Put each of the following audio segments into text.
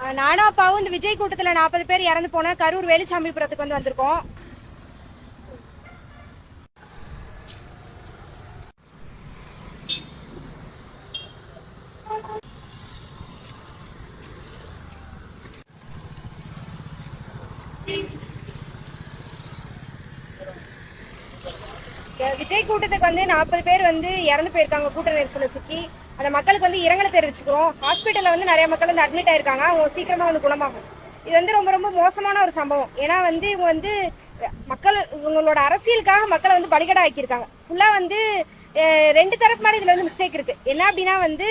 நானும் அப்பாவும் இந்த விஜய் கூட்டத்துல நாற்பது பேர் இறந்து போன கரூர் வேலுச்சாமிபுரத்துக்கு வந்து வந்திருக்கோம். விஜய் கூட்டத்துக்கு வந்து நாற்பது பேர் வந்து இறந்து போயிருக்காங்க கூட்ட நெரிசலை சுற்றி அந்த மக்களுக்கு வந்து இரங்கலை தெரிவிச்சுக்கிறோம். ஹாஸ்பிட்டலில் வந்து நிறைய மக்கள் வந்து அட்மிட் ஆயிருக்காங்க. அவங்க சீக்கிரமாக வந்து குணமாகும். இது வந்து ரொம்ப ரொம்ப மோசமான ஒரு சம்பவம். ஏன்னா வந்து இவங்க வந்து மக்கள் இவங்களோட அரசியலுக்காக மக்களை வந்து பலிகடா ஆக்கியிருக்காங்க ஃபுல்லாக வந்து ரெண்டு தரப்பு இதில் வந்து மிஸ்டேக் இருக்குது என்ன அப்படின்னா வந்து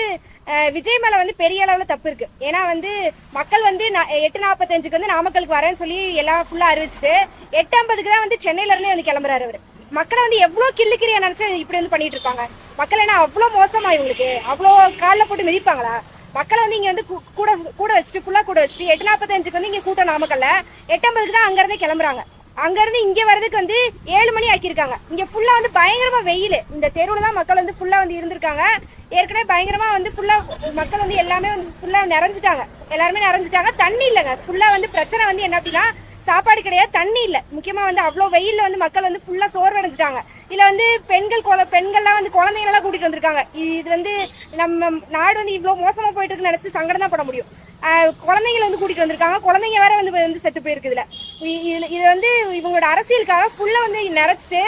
விஜய் மேலே வந்து பெரிய அளவில் தப்பு இருக்குது ஏன்னா வந்து மக்கள் வந்து எட்டு நாற்பத்தஞ்சுக்கு வந்து நாமக்கலுக்கு வரேன்னு சொல்லி எல்லாம் ஃபுல்லாக அறிவிச்சிட்டு எட்டு ஐம்பதுக்கு தான் வந்து சென்னையிலேருந்து வந்து கிளம்புறாரு அவர். மக்களை வந்து எவ்வளோ கிள்ளுக்கிறியா நினச்சா இப்படி வந்து பண்ணிட்டு இருக்காங்க. மக்கள் என்ன அவ்வளோ மோசமா இவங்களுக்கு அவ்வளோ காலில் போட்டு மிதிப்பாங்களா? மக்களை வந்து இங்கே வந்து கூட கூட வச்சுட்டு ஃபுல்லாக கூட வச்சுட்டு எட்டு நாற்பத்தஞ்சுக்கு வந்து இங்கே கூட்டம் நாமக்கல்ல எட்டம்பதுக்கு தான் அங்கேருந்து கிளம்புறாங்க. அங்கேருந்து இங்கே வர்றதுக்கு வந்து ஏழு மணி ஆக்கியிருக்காங்க. இங்கே ஃபுல்லாக வந்து பயங்கரமாக வெயில். இந்த தெருவில் தான் மக்கள் வந்து ஃபுல்லாக வந்து இருந்திருக்காங்க. ஏற்கனவே பயங்கரமாக வந்து ஃபுல்லாக மக்கள் வந்து எல்லாமே வந்து ஃபுல்லாக நிறைஞ்சிட்டாங்க. எல்லாருமே நிறைஞ்சிட்டாங்க. தண்ணி இல்லைங்க. ஃபுல்லாக வந்து பிரச்சனை வந்து என்ன அப்படின்னா சாப்பாடு கிடையாது தண்ணி இல்லை. முக்கியமாக வந்து அவ்வளோ வெயிலில் வந்து மக்கள் வந்து ஃபுல்லாக சோர்வடைஞ்சிட்டாங்க. இல்லை வந்து பெண்கள் குழ- பெண்கள்லாம் வந்து குழந்தைங்களெல்லாம் கூட்டிகிட்டு வந்திருக்காங்க. இது வந்து நம்ம நாடு வந்து இவ்வளோ மோசமாக போயிட்டு இருக்குன்னு நினைச்சு சங்கடம் தான் பட முடியும். குழந்தைங்களை வந்து கூட்டிகிட்டு வந்திருக்காங்க. குழந்தைங்க வேற வந்து வந்து செத்து போயிருக்கு இதில் இது வந்து இவங்களோட அரசியலுக்காக ஃபுல்லாக வந்து நிறைச்சிட்டு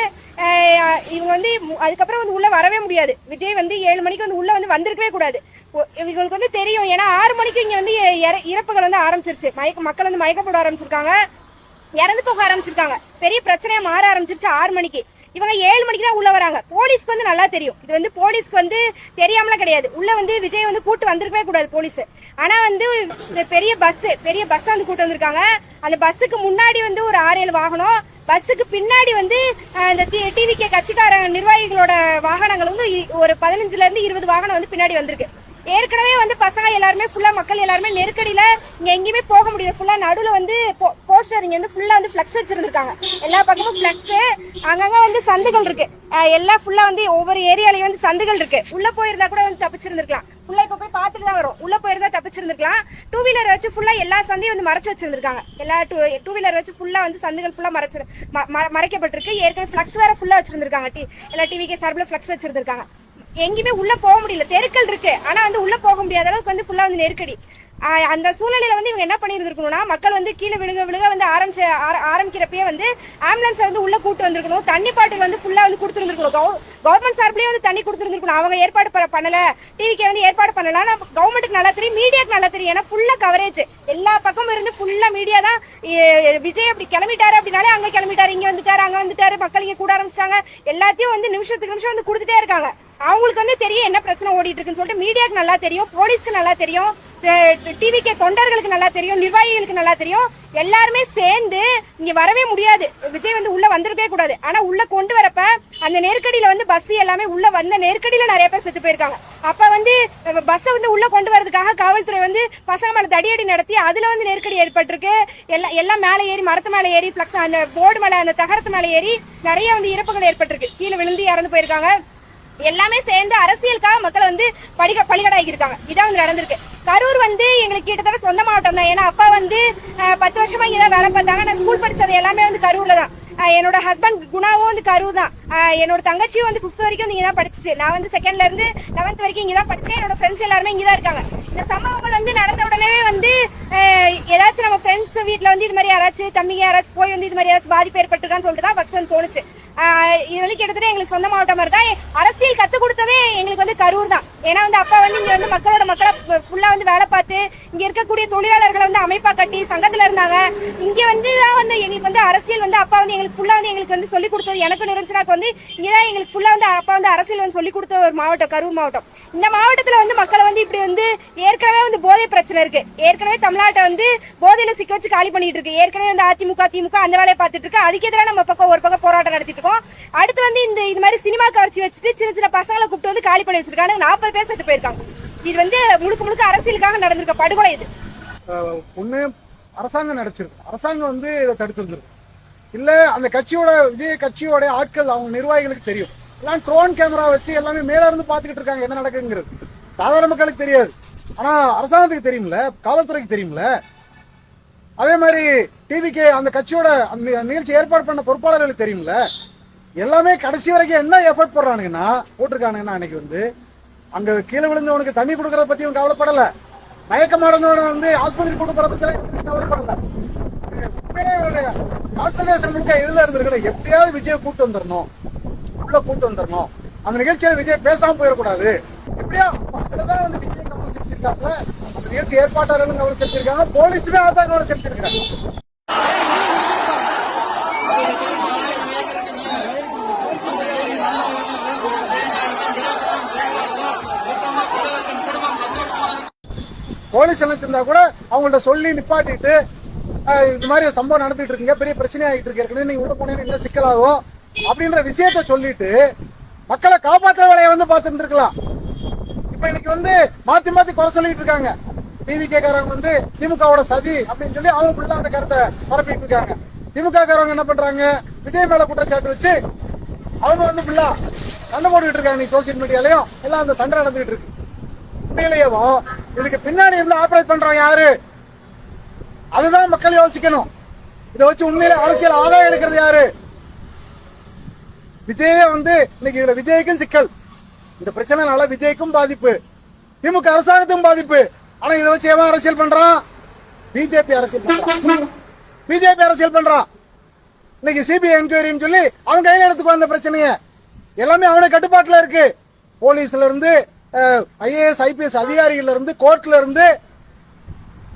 இவங்க வந்து அதுக்கப்புறம் வந்து உள்ளே வரவே முடியாது. விஜய் வந்து ஏழு மணிக்கு வந்து உள்ளே வந்து வந்திருக்கவே கூடாது. இவங்களுக்கு வந்து தெரியும். ஏன்னா ஆறு மணிக்கு இங்கே வந்து இற- இறப்புகள் வந்து ஆரம்பிச்சிருச்சு. மயக்க மக்கள் வந்து மயக்கப்பட ஆரம்பிச்சிருக்காங்க. இறந்து போக ஆரம்பிச்சிருக்காங்க. பெரிய பிரச்சனையா மாற ஆரம்பிச்சிருச்சு ஆறு மணிக்கு. இவங்க ஏழு மணிக்கு தான் உள்ள வராங்க. போலீஸ்க்கு வந்து நல்லா தெரியும். இது வந்து போலீஸ்க்கு வந்து தெரியாமலாம் கிடையாது. உள்ள வந்து விஜய் வந்து கூட்டு வந்திருக்கவே கூடாது போலீஸ். ஆனா வந்து பெரிய பஸ் பெரிய பஸ் வந்து கூட்டு வந்திருக்காங்க. அந்த பஸ்ஸுக்கு முன்னாடி வந்து ஒரு ஆறு ஏழு வாகனம். பஸ்ஸுக்கு பின்னாடி வந்து இந்த டிவி டிவிகே கட்சிக்கார நிர்வாகிகளோட வாகனங்கள் வந்து இ- ஒரு பதினஞ்சுல இருந்து இருபது வாகனம் வந்து பின்னாடி வந்திருக்கு. ஏற்கனவே வந்து பசங்க எல்லாருமே ஃபுல்லா மக்கள் எல்லாருமே நெருக்கடியில இங்க எங்கேயுமே போக முடியல. ஃபுல்லா நடுவுல வந்து போஸ்டர் இங்கே வந்து ஃபுல்லாக வந்து ஃபிளக்ஸ் வச்சுருந்துருக்காங்க. எல்லா பக்கமும் ஃப்ளக்ஸு அங்கங்கே வந்து சந்துகள் இருக்குது எல்லாம் ஃபுல்லாக வந்து ஒவ்வொரு ஏரியாலையும் வந்து சந்துகள் இருக்குது உள்ளே போயிருந்தா கூட வந்து தப்பிச்சிருந்துருக்கலாம். ஃபுல்லாக இப்போ போய் பார்த்துட்டு தான் வரும். உள்ளே போயிருந்தா தப்பிச்சிருந்துருக்கலாம். டூ வீலர் வச்சு ஃபுல்லாக எல்லா சந்தையும் வந்து மறைச்சு வச்சிருந்துருக்காங்க. எல்லா டூ டூ வீலர் வச்சு ஃபுல்லாக வந்து சந்துகள் ஃபுல்லாக மறைச்சிரு ம- ம- மறைக்கப்பட்டிருக்கு. ஏற்கனவே ஃப்ளக்ஸ் வேறு ஃபுல்லாக வச்சுருந்துருக்காங்க. டி எல்லா டிவிக்கு சார்பில் ஃபிளக்ஸ் வச்சிருந்துருக்காங்க. எங்கேயுமே உள்ளே போக முடியல. தெருக்கள் இருக்குது ஆனால் வந்து உள்ளே போக முடியாத அளவுக்கு வந்து ஃபுல்லாக வந்து நெருக்கடி. அந்த சூழ்நிலையில வந்து இவங்க என்ன பண்ணியிருந்திருக்கணும்னா மக்கள் வந்து கீழே விழுக விழுக வந்து ஆரம்பிச்ச ஆர- ஆரம்பிக்கிறப்பயே வந்து ஆம்புலன்ஸை வந்து உள்ள கூட்டு வந்திருக்கணும். தண்ணி பாட்டில் வந்து ஃபுல்லா வந்து கொடுத்துருந்துருக்கணும். கவர்மெண்ட் சார்பிலேயே வந்து தண்ணி கொடுத்துருந்துருக்கணும். அவங்க ஏற்பாடு பண்ணல. டிவிக்கு வந்து ஏற்பாடு பண்ணல. ஆனால் கவர்மெண்ட்டுக்கு நல்லா தெரியும் மீடியாக்கு நல்லா தெரியும். ஏன்னா ஃபுல்லா கவரேஜ் எல்லா பக்கமும் இருந்து ஃபுல்லா மீடியா தான் விஜய் அப்படி கிளம்பிட்டாரு அப்படின்னாலே அங்க கிளம்பிட்டாரு இங்க வந்துட்டாரு அங்க வந்துட்டாரு மக்கள் இங்க கூட ஆரம்பிச்சிட்டாங்க. எல்லாத்தையும் வந்து நிமிஷத்துக்கு நிமிஷம் வந்து கொடுத்துட்டே இருக்காங்க. அவங்களுக்கு வந்து தெரியும் என்ன பிரச்சனை ஓடிட்டு இருக்குன்னு சொல்லிட்டு மீடியாவுக்கு நல்லா தெரியும் போலீஸ்க்கு நல்லா தெரியும் டிவிக்கு தொண்டர்களுக்கு நல்லா தெரியும் நிர்வாகிகளுக்கு நல்லா தெரியும். எல்லாருமே சேர்ந்து இங்க வரவே முடியாது. விஜய் வந்து உள்ள வந்திருக்கவே கூடாது. ஆனா உள்ள கொண்டு வரப்ப அந்த நெருக்கடியில வந்து பஸ் எல்லாமே உள்ள வந்த நெருக்கடியில நிறைய பேர் செத்து போயிருக்காங்க. அப்ப வந்து பஸ்ஸை வந்து உள்ள கொண்டு வரதுக்காக காவல்துறை வந்து பசங்க மேல தடியடி நடத்தி அதுல வந்து நெருக்கடி ஏற்பட்டிருக்கு. எல்லாம் எல்லாம் மேலே ஏறி மரத்து மேலே ஏறி பிளக்ஸ் அந்த போர்டு மேல அந்த தகரத்து மேலே ஏறி நிறைய வந்து இறப்புகள் ஏற்பட்டிருக்கு. கீழே விழுந்து இறந்து போயிருக்காங்க. எல்லாமே சேர்ந்து அரசியலுக்காக மக்கள் வந்து படிக பலிகடாகி இருக்காங்க இதான் வந்து நடந்திருக்கு. கரூர் வந்து எங்களுக்கு கிட்டத்தட்ட சொந்த மாவட்டம் தான். ஏன்னா அப்பா வந்து பத்து வருஷமா இங்கே தான் வேலை பார்த்தாங்க. நான் ஸ்கூல் படிச்சது எல்லாமே வந்து கரூர்ல தான். என்னோட ஹஸ்பண்ட் குணாவும் வந்து கரூர் தான். என்னோட தங்கச்சியும் வந்து ஃபிஃப்த் வரைக்கும் இங்கே தான் படிச்சிச்சு. நான் வந்து செகண்ட்ல இருந்து லெவன்த் வரைக்கும் இங்க தான் படிச்சேன். என்னோட ஃப்ரெண்ட்ஸ் எல்லாருமே இங்கே தான் இருக்காங்க. இந்த சம்பவங்கள் வந்து நடந்த உடனே வந்து ஏதாச்சும் நம்ம ஃப்ரெண்ட்ஸ் வீட்டில் வந்து இது மாதிரி யாராச்சும் தம்பிங்க யாராச்சும் போய் வந்து இது மாதிரி யாராச்சும் பாதிப்பு ஏற்பட்டுருக்கான்னு சொல்லிட்டு தான் ஃபர்ஸ்ட் வந்து தோணுச்சு. இது வந்து கிட்டத்தட்ட எங்களுக்கு சொந்த மாவட்டம் மாதிரி தான். அரசியல் கத்து கொடுத்ததே எங்களுக்கு வந்து கரூர் தான். ஏன்னா வந்து அப்பா வந்து இங்க வந்து மக்களோட மக்களை ஃபுல்லா வந்து வேலை பார்த்து இங்க இருக்கக்கூடிய தொழிலாளர்களை வந்து அமைப்பா கட்டி சங்கத்துல இருந்தாங்க. இங்க வந்து தான் வந்து எங்களுக்கு வந்து அரசியல் வந்து அப்பா வந்து எங்களுக்கு ஃபுல்லா வந்து எங்களுக்கு வந்து சொல்லி கொடுத்தது. எனக்கு நிரஞ்சனாக்கு வந்து இங்கதான் எங்களுக்கு ஃபுல்லா வந்து அப்பா வந்து அரசியல் வந்து சொல்லி கொடுத்த ஒரு மாவட்டம் கரூர் மாவட்டம். இந்த மாவட்டத்துல வந்து மக்களை வந்து இப்படி வந்து ஏற்கனவே வந்து போதை பிரச்சனை இருக்கு. ஏற்கனவே தமிழ்நாட்டை வந்து போதையில சிக்க வச்சு காலி பண்ணிட்டு இருக்கு. ஏற்கனவே வந்து அதிமுக திமுக அந்த வேலையை பார்த்துட்டு இருக்கு. அதுக்கு எதிராக நம்ம பக்கம் ஒரு பக்கம் போராட்டம் நடத்திட்டு இருக்கோம். அடுத்து வந்து இந்த இது மாதிரி சினிமா கவர்ச்சி வச்சுட்டு சின்ன சின்ன பசங்களை கூப்பிட்டு வந்து காலி பண்ணி வச்சிருக்காங்க. நாற்பது பேர் செத்து போயிருக்காங்க. இது வந்து முழுக்க முழுக்க அரசியலுக்காக நடந்திருக்க படுகொலை இது. ஒன்று அரசாங்கம் நடிச்சிருக்கு. அரசாங்கம் வந்து இதை தடுத்திருந்திருக்கு. இல்லை அந்த கட்சியோட விஜய் கட்சியோட ஆட்கள் அவங்க நிர்வாகிகளுக்கு தெரியும். எல்லாம் ட்ரோன் கேமரா வச்சு எல்லாமே மேல இருந்து பார்த்துக்கிட்டு இருக்காங்க என்ன நடக்குங்கிறது சாதாரண மக்களுக்கு தெரியாது. ஆனா அரசாங்கத்துக்கு தெரியும்ல காவல்துறைக்கு தெரியும்ல. அதே மாதிரி டிவிக்கு அந்த கட்சியோட அந்த நிகழ்ச்சி ஏற்பாடு பண்ண பொறுப்பாளர்களுக்கு தெரியும்ல. எல்லாமே கடைசி வரைக்கும் என்ன எஃபர்ட் போடுறானுங்கன்னா போட்டிருக்கானுங்கன்னா அன்னைக்கு வந்து அங்க கீழே விழுந்தவனுக்கு தண்ணி கொடுக்கறத பத்தி அவன் கவலைப்படல. மயக்கமானவனை வந்து ஆஸ்பத்திரி கொண்டு போறத பத்தி இவன் கவலைப்படல. உண்மையிலே கான்சன்ட்ரேஷன் முழுக்க இதுல இருந்திருக்கல எப்படியாவது விஜய் கூட்டு வந்துடணும் உள்ள கூட்டு வந்துடணும் அந்த நிகழ்ச்சியில விஜய் பேசாம போயிடக்கூடாது. எப்படியா அதுலதான் வந்து விஜய் கவனம் செலுத்திருக்காப்ல அந்த நிகழ்ச்சி ஏற்பாட்டாளர்களும் கவனம் செலுத்திருக்காங்க போலீஸுமே அதான் கவனம் செலுத்திருக்காங்க போலீஸ் நினைச்சிருந்தா கூட அவங்கள்ட்ட சொல்லி நிப்பாட்டிட்டு இது இந்த மாதிரி சம்பவம் நடந்துட்டு இருக்கீங்க. பெரிய பிரச்சனை ஆகிட்டு இருக்கு. ஏற்கனவே நீங்க உள்ள போனீங்கன்னா என்ன சிக்கலாகும் அப்படின்ற விஷயத்த சொல்லிட்டு மக்களை காப்பாற்ற வேலையை வந்து பார்த்துருந்துருக்கலாம். இப்போ இன்னைக்கு வந்து மாற்றி மாற்றி குறை சொல்லிட்டு இருக்காங்க. டிவி கேட்கறவங்க வந்து திமுகவோட சதி அப்படின்னு சொல்லி அவங்க ஃபுல்லாக அந்த கருத்தை பரப்பிட்டு இருக்காங்க. திமுக காரவங்க என்ன பண்றாங்க? விஜய் மேல குற்றச்சாட்டு வச்சு அவங்க வந்து ஃபுல்லா சண்டை போட்டுக்கிட்டு இருக்காங்க நீ சோசியல் மீடியாலையும் எல்லாம் அந்த சண்டை நடந்துகிட்டு இருக்கு. உண்மையிலேயேவும் இதுக்கு பின்னாடி இருந்து ஆப்ரேட் பண்றவங்க யாரு? அதுதான் மக்கள் யோசிக்கணும். இதை வச்சு உண்மையில அரசியல் ஆதாயம் எடுக்கிறது யாரு? விஜயே வந்து இன்னைக்கு இதுல விஜய்க்கும் சிக்கல். இந்த பிரச்சனைனால விஜய்க்கும் பாதிப்பு. திமுக அரசாங்கத்துக்கும் பாதிப்பு. ஆனா இதை வச்சு எவன் அரசியல் பண்றான் பிஜேபி அரசியல் பண்றான் பிஜேபி அரசியல் பண்றான் இன்னைக்கு சிபிஐ என்கொயரின்னு சொல்லி அவன் கையில எடுத்துக்கோ அந்த பிரச்சனைய. எல்லாமே அவன கட்டுப்பாட்டுல இருக்கு. போலீஸ்ல இருந்து ஐஏஎஸ் ஐபிஎஸ் அதிகாரிகள்ல இருந்து கோர்ட்ல இருந்து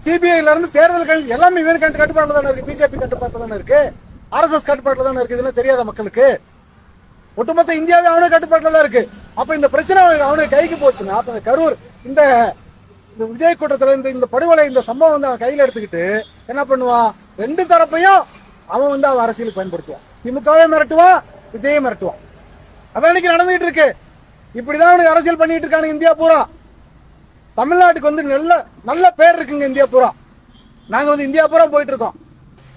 சிபிஐல இருந்து தேர்தல் கண் எல்லாமே இவன் கண்டு கட்டுப்பாட்டில் தானே இருக்கு. பிஜேபி கட்டுப்பாட்டில் தானே இருக்கு. ஆர்எஸ்எஸ் கட்டுப்பாட்டில் தானே இருக்கு. இதெல்லாம் தெரியாத மக்களுக்கு? ஒட்டுமொத்த இந்தியாவே அவனே கட்டுப்பாட்டில் தான் இருக்கு. அப்ப இந்த பிரச்சனை அவனுக்கு அவனுக்கு கைக்கு போச்சுன்னா அப்ப இந்த கரூர் இந்த இந்த விஜய் கூட்டத்தில் இந்த இந்த படுகொலை இந்த சம்பவம் வந்து அவன் கையில் எடுத்துக்கிட்டு என்ன பண்ணுவான்? ரெண்டு தரப்பையும் அவன் வந்து அவன் அரசியலுக்கு பயன்படுத்துவான். திமுகவே மிரட்டுவான் விஜயை மிரட்டுவான். அதான் இன்னைக்கு நடந்துகிட்டு இருக்கு. இப்படிதான் அவனுக்கு அரசியல் பண்ணிட்டு இருக்கானுங்க இந்தியா பூரா. தமிழ்நாட்டுக்கு வந்து நல்ல நல்ல பேர் இருக்குங்க இந்தியா பூரா. நாங்கள் வந்து இந்தியா பூரா போயிட்டு இருக்கோம்.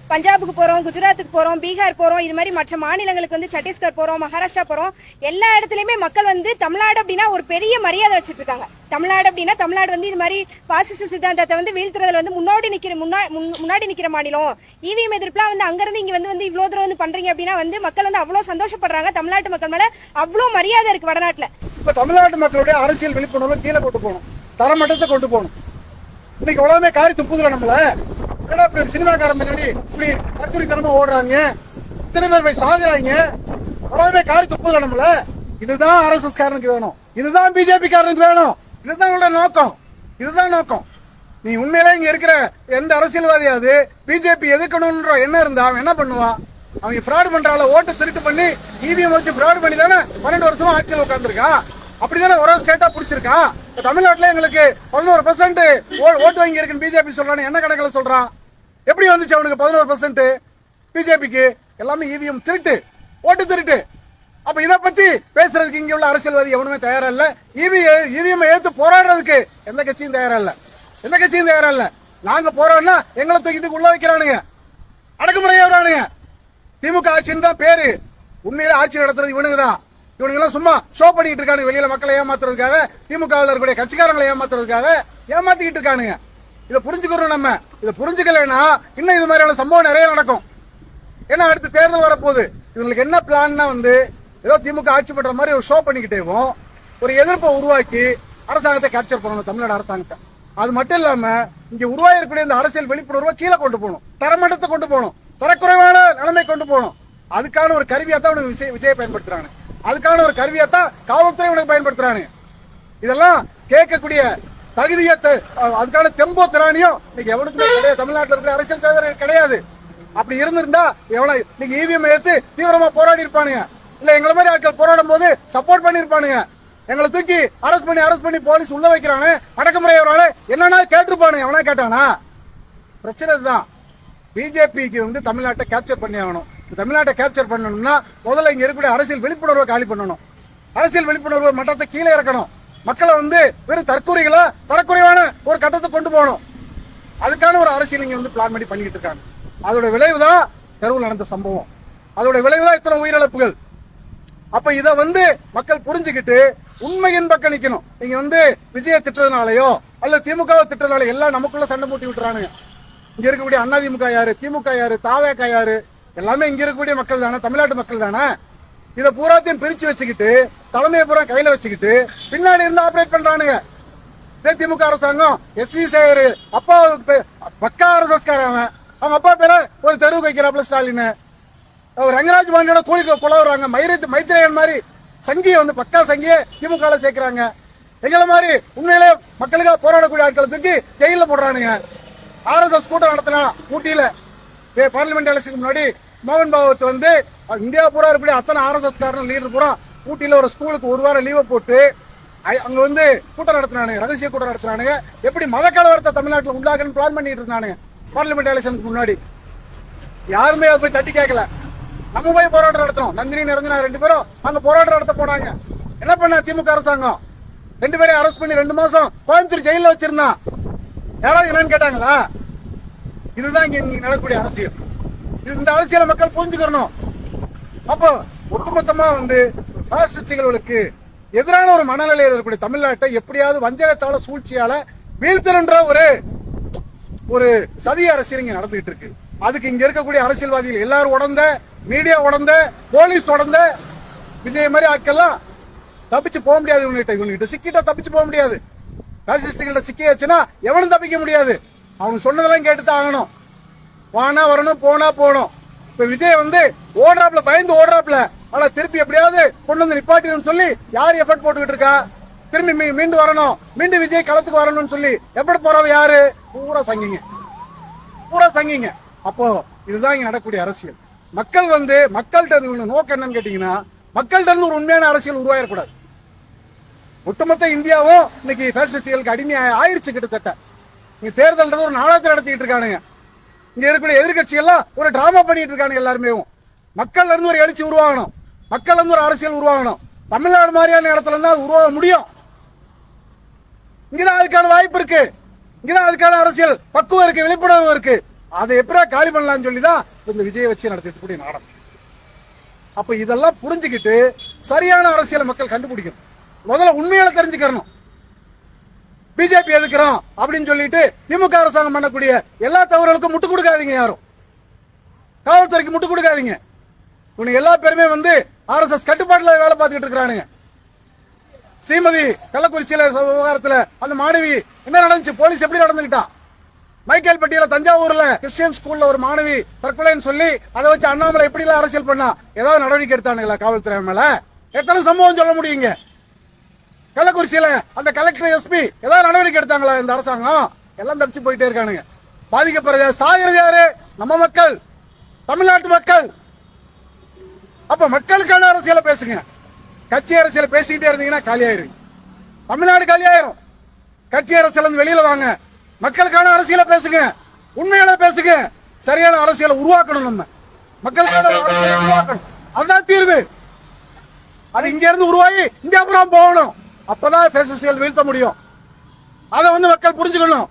பஞ்சாபுக்கு போகிறோம் குஜராத்துக்கு போகிறோம் பீகார் போகிறோம் இது மாதிரி மற்ற மாநிலங்களுக்கு வந்து சத்தீஸ்கர் போகிறோம் மகாராஷ்டிரா போகிறோம் எல்லா இடத்துலையுமே மக்கள் வந்து தமிழ்நாடு அப்படின்னா ஒரு பெரிய மரியாதை வச்சிட்டு இருக்காங்க தமிழ்நாடு அப்படின்னா தமிழ்நாடு வந்து இது மாதிரி பாசிச சித்தாந்தத்தை வந்து வீழ்த்துறதுல வந்து முன்னோடி நிற்கிற முன்னா- முன்- முன்னாடி நிற்கிற மாநிலம். இவிஎம் எதிர்ப்புலாம் வந்து அங்கேருந்து இங்கே வந்து வந்து இவ்வளோ தூரம் வந்து பண்ணுறீங்க அப்படின்னா வந்து மக்கள் வந்து அவ்வளோ சந்தோஷப்படுறாங்க. தமிழ்நாட்டு மக்கள் மேலே அவ்வளோ மரியாதை இருக்குது வடநாட்டில். இப்போ தமிழ்நாட்டு மக்களுடைய அரசியல் விழிப்புணர்வு கீழே கொண்டு போகணும். தரமட்டத்தை கொண்டு போகணும். இன்னைக்கு உலகமே காரி துப்புதுல நம்மள. என்னடா இப்படி சினிமாக்காரன் முன்னாடி இப்படி கற்பூரித்தனமா ஓடுறாங்க? இத்தனை பேர் போய் சாகுறாங்க? உலகமே காரி துப்புதுல நம்மள. இதுதான் ஆர்எஸ்எஸ் காரனுக்கு வேணும். இதுதான் பிஜேபி காரனுக்கு வேணும். இதுதான் உங்களோட நோக்கம். இதுதான் நோக்கம். நீ உண்மையிலே இங்கே இருக்கிற எந்த அரசியல்வாதியாவது பிஜேபி எதிர்க்கணுன்ற எண்ணம் இருந்தா அவன் என்ன பண்ணுவான்? அவங்க ஃப்ராட் பண்றால ஓட்டு திருட்டு பண்ணி இவிஎம் வச்சு ஃப்ராட் பண்ணி தானே பன்னெண்டு வருஷமா ஆட்சியில் உட்காந்துருக்கான் அப்படிதானே ஒரு ஸ்டேட்டா பிடிச்சிருக்கான் இப்போ தமிழ்நாட்டில் எங்களுக்கு பதினோரு பெர்சென்ட் ஓட்டு வாங்கி இருக்குன்னு பிஜேபி சொல்றான்னு என்ன கணக்கில் சொல்றான்? எப்படி வந்துச்சு அவனுக்கு பதினோரு பெர்சென்ட் பிஜேபிக்கு எல்லாமே இவிஎம் திருட்டு ஓட்டு திருட்டு. அப்ப இதை பத்தி பேசுறதுக்கு இங்க உள்ள அரசியல்வாதி எவனுமே தயாரா இல்ல இவி e இவிஎம் ஏத்து போராடுறதுக்கு எந்த கட்சியும் தயாரா இல்ல எந்த கட்சியும் தயாரா இல்ல நாங்க போறோம்னா எங்களை தூக்கிட்டு உள்ள வைக்கிறானுங்க. அடக்குமுறையா வரானுங்க திமுக ஆட்சின்னு தான் பேரு. உண்மையிலே ஆட்சி நடத்துறது இவனுங்க தான். இவனுங்கெல்லாம் சும்மா ஷோ பண்ணிட்டு இருக்கானுங்க. வெளியில மக்களை ஏமாத்துறதுக்காக திமுகவில் இருக்கக்கூடிய கட்சிக்காரங்களை ஏமாத்துறதுக்காக ஏமாத்திக்கிட்டு இருக்கானுங்க. இதை புரிஞ்சுக்கிறோம் நம்ம. இதை புரிஞ்சுக்கலைன்னா இன்னும் இது மாதிரியான சம்பவம் நிறைய நடக்கும். ஏன்னா அடுத்து தேர்தல் வரப்போகுது. இவங்களுக்கு என்ன பிளான்னா வந்து ஏதோ திமுக ஆட்சி பண்ற மாதிரி ஒரு ஷோ பண்ணிக்கிட்டேவும் ஒரு எதிர்ப்பை உருவாக்கி அரசாங்கத்தை கேப்சர் பண்ணணும் தமிழ்நாடு அரசாங்கத்தை. அது மட்டும் இல்லாம இங்க உருவாயிருக்கக்கூடிய இந்த அரசியல் விழிப்புணர்வை கீழே கொண்டு போகணும். தரமட்டத்தை கொண்டு போகணும். தரக்குறைவான நிலைமை கொண்டு போகணும். அதுக்கான ஒரு கருவியாக தான் உனக்கு விஜய் விஜயை பயன்படுத்துறாங்க அதுக்கான ஒரு கருவியா தான் காவல்துறை உனக்கு பயன்படுத்துறானு. இதெல்லாம் கேட்கக்கூடிய தகுதியத்தை அதுக்கான தெம்போ திராணியும் இன்னைக்கு எவனுக்குமே கிடையாது. தமிழ்நாட்டில் இருக்கிற அரசியல் தலைவர் கிடையாது. அப்படி இருந்திருந்தா எவனை இன்னைக்கு இவிஎம் எடுத்து தீவிரமா போராடி இருப்பானுங்க. இல்ல எங்களை மாதிரி ஆட்கள் போராடும் போது சப்போர்ட் பண்ணிருப்பானுங்க. எங்களை தூக்கி அரெஸ்ட் பண்ணி அரெஸ்ட் பண்ணி போலீஸ் உள்ள வைக்கிறானு அடக்குமுறை வரானு என்னன்னா கேட்டிருப்பானுங்க. எவனா கேட்டானா? பிரச்சனை தான் பிஜேபிக்கு வந்து தமிழ்நாட்டை கேப்சர் பண்ணி ஆகணும். தமிழ்நாட்டை கேப்சர் பண்ணணும்னா முதல்ல இங்கே இருக்கக்கூடிய அரசியல் விழிப்புணர்வை காலி பண்ணணும். அரசியல் விழிப்புணர்வு மட்டத்தை கீழே இறக்கணும். மக்களை வந்து வெறும் தற்கொலைகளா தரக்குறைவான ஒரு கட்டத்தை கொண்டு போகணும். அதுக்கான ஒரு அரசியல் இங்கே வந்து பிளான் பண்ணி பண்ணிக்கிட்டு இருக்காங்க. அதோட விளைவு தான் தெருவில் நடந்த சம்பவம். அதோட விளைவு தான் இத்தனை உயிரிழப்புகள். அப்போ இதை வந்து மக்கள் புரிஞ்சுக்கிட்டு உண்மையின் பக்கம் நிற்கணும் நீங்கள் வந்து விஜய திட்டதுனாலையோ அல்ல திமுகவை திட்டுறதுனால எல்லாம் நமக்குள்ள சண்டை மூட்டி விட்டுறானுங்க. இங்கே இருக்கக்கூடிய அதிமுக யாரு திமுக யாரு தாவேக்கா யாரு எல்லாமே இங்க இருக்கக்கூடிய மக்கள் தானே தமிழ்நாட்டு மக்கள் தானே? இதை பூராத்தையும் பிரிச்சு வச்சுக்கிட்டு தலைமையை பூரா கையில வச்சுக்கிட்டு பின்னாடி இருந்து ஆபரேட் பண்றானுங்க. திமுக அரசாங்கம் எஸ் வி சேகர் அப்பா பக்கா அரசஸ்காரன் அவன். அவங்க அப்பா பேர ஒரு தெரு வைக்கிறாப்புல ஸ்டாலின். அவர் ரங்கராஜ் பாண்டியோட கூலி குலவுறாங்க மைரத் மைத்ரேயன் மாதிரி சங்கியை வந்து பக்கா சங்கியை திமுக சேர்க்குறாங்க. சேர்க்கிறாங்க எங்களை மாதிரி உண்மையிலே மக்களுக்காக போராடக்கூடிய ஆட்களை தூக்கி ஜெயிலில் போடுறானுங்க. ஆர்எஸ்எஸ் கூட்டம் நடத்தினா ஊட்டியில். ஏ பார்லிமெண்ட் எலெக்ஷனுக்கு முன்னாடி மோகன் பாகவத் வந்து இந்தியா பூரா இருக்கக்கூடிய அத்தனை ஆர்எஸ்எஸ் காரன் லீடர் பூரா ஊட்டியில் ஒரு ஸ்கூலுக்கு ஒரு வாரம் லீவை போட்டு அங்கே அங்க வந்து கூட்டம் நடத்தினானுங்க ரகசிய கூட்டம் நடத்தினானுங்க. எப்படி மத கலவரத்தை தமிழ்நாட்டில் உண்டாக்குன்னு பிளான் பண்ணிட்டு இருந்தானுங்க பார்லிமெண்ட் எலெக்ஷனுக்கு முன்னாடி. யாருமே அதை போய் தட்டி கேட்கல. நம்ம போய் போராட்டம் நடத்தினோம் நந்தினி நிரஞ்சனா ரெண்டு பேரும் அங்கே போராட்டம் நடத்த போனாங்க. என்ன பண்ண திமுக அரசாங்கம்? ரெண்டு பேரையும் அரெஸ்ட் பண்ணி ரெண்டு மாசம் கோயம்புத்தூர் ஜெயிலில் வச்சிருந்தான். யாராவது என்னன்னு கேட்டாங்களா? இதுதான் இங்க நடக்கக்கூடிய அரசியல். இந்த அரசியலை மக்கள் புரிஞ்சுக்கணும் அப்போ ஒட்டுமொத்தமாக வந்து பாசிஸ்டுகளுக்கு எதிரான ஒரு மனநிலையில் இருக்கக்கூடிய தமிழ்நாட்டை எப்படியாவது வஞ்சகத்தால சூழ்ச்சியால வீழ்த்தணுன்ற ஒரு ஒரு சதி அரசியல் இங்க நடந்துகிட்டு இருக்கு. அதுக்கு இங்க இருக்கக்கூடிய அரசியல்வாதிகள் எல்லாரும் உடந்த மீடியா உடந்த போலீஸ் உடந்த விஜய் மாதிரி ஆட்கள்லாம் தப்பிச்சு போக முடியாது இவங்ககிட்ட. இவங்ககிட்ட சிக்கிட்டா தப்பிச்சு போக முடியாது. பாசிஸ்டுகள்ட்ட சிக்கியாச்சுன்னா எவனும் தப்பிக்க முடியாது. அவங்க சொன்னதெல்லாம் கேட்டு தான் ஆகணும். வானா வரணும் போனா போகணும். இப்ப விஜய் வந்து ஓடுறாப்ல பயந்து ஓடுறாப்ல ஆனா திருப்பி எப்படியாவது கொண்டு வந்து நிப்பாட்டினு சொல்லி யார் எஃபர்ட் போட்டுக்கிட்டு இருக்கா? திரும்பி மீ- மீண்டு வரணும். மீண்டும் விஜய் களத்துக்கு வரணும்னு சொல்லி எப்படி போறவ யாரு? பூரா சங்கிங்க. பூரா சங்கிங்க. அப்போ இதுதான் இங்க நடக்கக்கூடிய அரசியல். மக்கள் வந்து மக்கள்கிட்ட நோக்கம் என்னன்னு கேட்டீங்கன்னா மக்கள்கிட்ட இருந்து ஒரு உண்மையான அரசியல் உருவாயிடக்கூடாது ஒட்டுமொத்த இந்தியாவும் இன்னைக்கு பேசிஸ்டுகளுக்கு அடிமை ஆயிடுச்சு கிட்டத்தட்ட. இங்க தேர்தல்ன்றது ஒரு நாடகத்தை நடத்திக்கிட்டு இருக்கானுங்க. இங்கே இருக்கக்கூடிய எதிர்கட்சிகள்லாம் ஒரு ட்ராமா பண்ணிட்டு இருக்காங்க எல்லாருமே. மக்கள் இருந்து ஒரு எழுச்சி உருவாகணும். மக்கள் இருந்து ஒரு அரசியல் உருவாகணும். தமிழ்நாடு மாதிரியான இடத்துல இருந்தால் அது உருவாக முடியும். இங்கதான் அதுக்கான வாய்ப்பு இருக்கு. இங்கதான் அதுக்கான அரசியல். பக்குவம் இருக்கு விழிப்புணர்வு இருக்கு. அதை எப்படா காலி பண்ணலாம்னு சொல்லி தான் இந்த விஜயை வச்சு நடத்திட்டு நாடகம். அப்ப இதெல்லாம் புரிஞ்சுக்கிட்டு சரியான அரசியலை மக்கள் கண்டுபிடிக்கணும். முதல்ல உண்மையில தெரிஞ்சுக்கணும் பிஜேபி எதுக்குறோம் அப்படின்னு சொல்லிட்டு திமுக அரசாங்கம் பண்ணக்கூடிய எல்லா தவறுகளுக்கும் முட்டு கொடுக்காதீங்க யாரும். காவல்துறைக்கு முட்டு கொடுக்காதீங்க. இவனுக்கு எல்லா பேருமே வந்து ஆர்எஸ்எஸ் கட்டுப்பாட்டில் வேலை பார்த்துக்கிட்டு இருக்கிறானுங்க. ஸ்ரீமதி கள்ளக்குறிச்சியில் விவகாரத்தில் அந்த மாணவி என்ன நடந்துச்சு? போலீஸ் எப்படி நடந்துக்கிட்டான் மைக்கேல் பட்டியல தஞ்சாவூர்ல கிறிஸ்டியன் ஸ்கூல்ல ஒரு மாணவி தற்கொலைன்னு சொல்லி அதை வச்சு அண்ணாமலை எப்படிலாம் அரசியல் பண்ணா? ஏதாவது நடவடிக்கை எடுத்தானுங்களா காவல்துறை மேல? எத்தனை சம்பவம் சொல்ல முடியுங்க? கள்ளக்குறிச்சியில் அந்த கலெக்டர் எஸ்பி ஏதாவது நடவடிக்கை எடுத்தாங்களா இந்த அரசாங்கம்? எல்லாம் தப்பிச்சு போயிட்டே இருக்கானுங்க. பாதிக்கப்படுறது சாகிறது யாரு? நம்ம மக்கள். தமிழ்நாட்டு மக்கள். அப்போ மக்களுக்கான அரசியலை பேசுங்க. கட்சி அரசியலை பேசிக்கிட்டே இருந்தீங்கன்னா காலியாயிருங்க தமிழ்நாடு காலியாயிரும். கட்சி அரசியல் வெளியில் வாங்க. மக்களுக்கான அரசியலை பேசுங்க. உண்மையான பேசுங்க. சரியான அரசியலை உருவாக்கணும் நம்ம. மக்களுக்கான அரசியலை உருவாக்கணும். அதுதான் தீர்வு. அது இங்க இருந்து உருவாகி இந்தியாபுரம் போகணும். அப்பதான் பேசிஸ்டுகள் வீழ்த்த முடியும். அதை வந்து மக்கள் புரிஞ்சுக்கணும்.